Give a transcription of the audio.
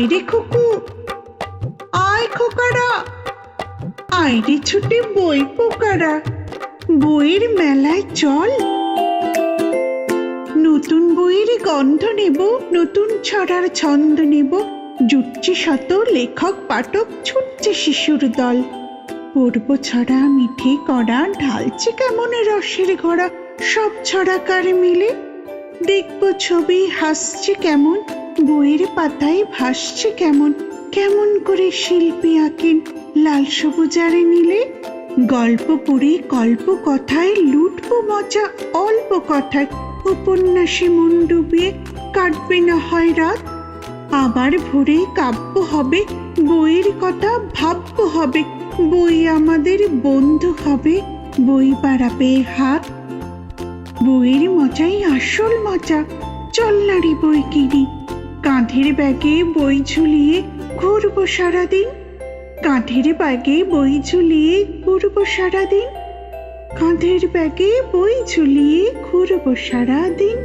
আয় রে খুকু। আয় খোকারা। আয় রে ছুটে বই পোকারা। বইয়ের মেলায় চল। নতুন বইয়ের গন্ধ নেব, নতুন ছড়ার ছন্দ নেব। জুটছে শত লেখক, পাঠক, ছুটছে শিশুর দল। পূর্ব ছড়া, মিঠে, কড়া, ঢালছে কেমন রসের ঘোড়া। সব ছড়াকার মিলে দেখব ছবি, হাসছে কেমন বইয়ের পাতায় ভাসছে কেমন কেমন করে শিল্পী আঁকেন লাল সবুজারে নিলে? গল্প পড়ে গল্প কথায়, লুটবো মজা অল্প কথায়, উপন্যাসে মন ডুবিয়ে কাটবে না হয় রাত। আবার ভোরে কাব্য হবে, বইয়ের কথা ভাব্য হবে, বই আমাদের বন্ধু হবে, বই বাড়াবে হাত। বইয়ের মজাই আসল মজা চল নারী বই কিনি। কাঁধের ব্যাগে বই ঝুলিয়ে ঘুরব সারাদিন। কাঁধের ব্যাগে বই ঝুলিয়ে ঘুরব সারাদিন। কাঁধের ব্যাগে বই ঝুলিয়ে ঘুরব সারাদিন।